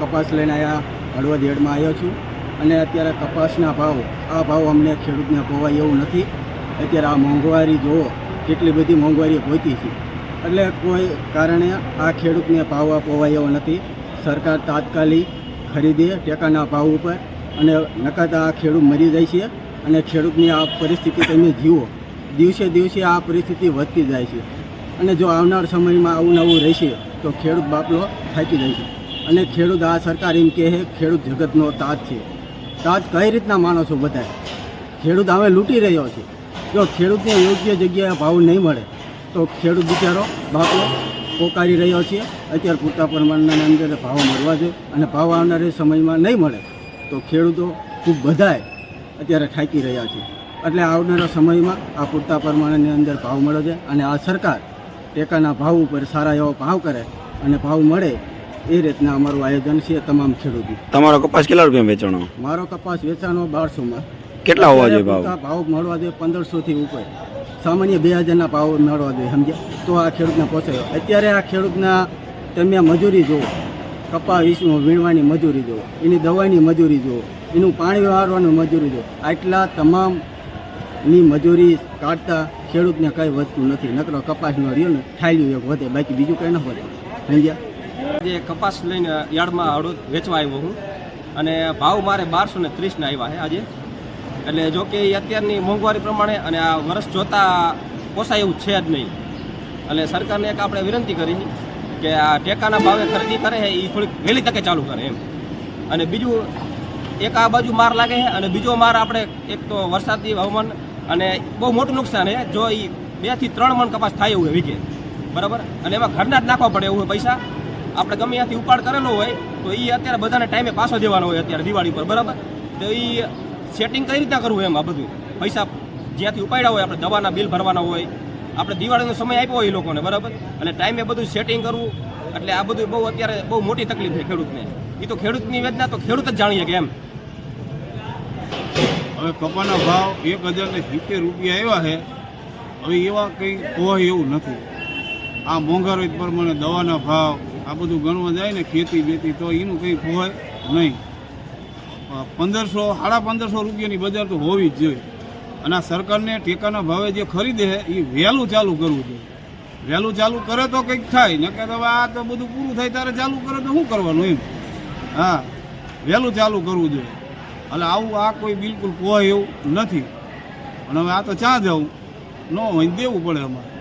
કપાસ લઈને આવ્યા હળવદ હેડમાં આવ્યો છું. અને અત્યારે કપાસના ભાવ, આ ભાવ અમને ખેડૂતને પોવાય એવું નથી. અત્યારે આ મોંઘવારી જુઓ, કેટલી બધી મોંઘવારી પહોંચી છે. એટલે કોઈ કારણે આ ખેડૂતને ભાવ પોવાય એવો નથી. સરકાર તાત્કાલિક ખરીદે ટેકાના ભાવ ઉપર અને નકાતા આ ખેડૂત મરી જાય છે અને ખેડૂતની આ પરિસ્થિતિ તમે જીવો દિવસે દિવસે આ પરિસ્થિતિ વધતી જાય છે. અને જો આવનાર સમયમાં આવું નવું રહેશે, તો ખેડૂત બાપલો થાકી જાય છે. અને ખેડૂત આ સરકાર એમ કહે છે, ખેડૂત જગતનો તાજ છે. તાજ કઈ રીતના માણસો બધાય? ખેડૂત હવે લૂંટી રહ્યો છે. જો ખેડૂતને યોગ્ય જગ્યાએ ભાવ નહીં મળે, તો ખેડૂત બિચારો બાપો પોકારી રહ્યો છે. અત્યારે પૂરતા પ્રમાણના અંદર ભાવ મળવા જોઈએ અને ભાવ આવનારા સમયમાં નહીં મળે, તો ખેડૂતો ખૂબ બધાએ અત્યારે ઠાકી રહ્યા છે. એટલે આવનારા સમયમાં આ પૂરતા પ્રમાણની અંદર ભાવ મળે છે અને આ સરકાર ટેકાના ભાવ ઉપર સારા એવો ભાવ કરે અને ભાવ મળે એ રીતના અમારું આયોજન છે તમામ ખેડૂતો. તમારો કપાસ કેટલા રૂપિયા વેચાણો? મારો કપાસ વેચાણો બારસોમાં. કેટલા હોવા જોઈએ ભાવ? ભાવ મળવા જોઈએ પંદરસોથી ઉપર. સામાન્ય બે હજારના ભાવ મળવા જોઈએ સમજ્યા? તો આ ખેડૂતને પહોંચાયો અત્યારે આ ખેડૂતના તમે મજૂરી જુઓ. કપા વીસનું વીણવાની મજૂરી જુઓ. એની દવાની મજૂરી જુઓ. એનું પાણી વાળવાનું મજૂરી જુઓ. આટલા તમામની મજૂરી કાઢતા ખેડૂતને કંઈ વધતું નથી. નકરો કપાસનો રહ્યો ને ઠાલ્યું એક વધે બાકી બીજું કંઈ ન વધે. સમજ્યા? જે કપાસ લઈને યાર્ડમાં હળદ વેચવા આવ્યો હું. અને ભાવ મારે બારસો ને ત્રીસના આવ્યા છે આજે. એટલે જો કે અત્યારની મોંઘવારી પ્રમાણે અને આ વર્ષ જોતા પોસાય એવું છે જ નહીં. એટલે સરકારને એક આપણે વિનંતી કરી કે આ ટેકાના ભાવે ખરીદી કરે છે એ થોડીક વહેલી તકે ચાલુ કરે એમ. અને બીજું, એક આ બાજુ માર લાગે છે અને બીજો માર આપણે એક તો વરસાદી હવામાન અને બહુ મોટું નુકસાન છે. જો એ બેથી ત્રણ મણ કપાસ થાય એવું હોય વીઘે. બરાબર? અને એમાં ઘરના જ નાખવા પડે એવું પૈસા. આપણે ગમે ત્યાંથી ઉપાડ કરેલો હોય, તો એ અત્યારે બધાને ટાઈમે પાછો દેવાનો હોય અત્યારે દિવાળી પર, બરાબર? તો એ સેટિંગ કઈ રીતના કરવું એમ આ બધું? પૈસા જ્યાંથી ઉપાડ્યા હોય, આપણે દવાના બિલ ભરવાના હોય, આપણે દિવાળીનો સમય આપ્યો હોય એ લોકોને, બરાબર? અને ટાઈમે બધું સેટિંગ કરવું, એટલે આ બધું બહુ અત્યારે બહુ મોટી તકલીફ છે ખેડૂતને. એ તો ખેડૂતની વેદના તો ખેડૂત જ જાણીએ કે એમ. હવે કપાના ભાવ એક હજાર ને સિત્તેર રૂપિયા આવ્યા છે. હવે એવા કંઈ હોય એવું નથી. આ મોંઘવારી પ્રમાણે દવાના ભાવ આ બધું ગણવા જાય ને ખેતી બેતી તો એનું કંઈ હોય નહીં. પંદરસો, સાડા પંદરસો રૂપિયાની બજાર તો હોવી જ જોઈએ. અને આ સરકારને ટેકાના ભાવે જે ખરીદે એ વહેલું ચાલુ કરવું જોઈએ. વહેલું ચાલુ કરે તો કંઈક થાય. ને કે હવે આ તો બધું પૂરું થાય ત્યારે ચાલુ કરે તો શું કરવાનું એમ? હા, વહેલું ચાલુ કરવું જોઈએ. એટલે આવું આ કોઈ બિલકુલ કોઈ એવું નથી. અને હવે આ તો ચા જવું? ન હોય દેવું પડે અમારે.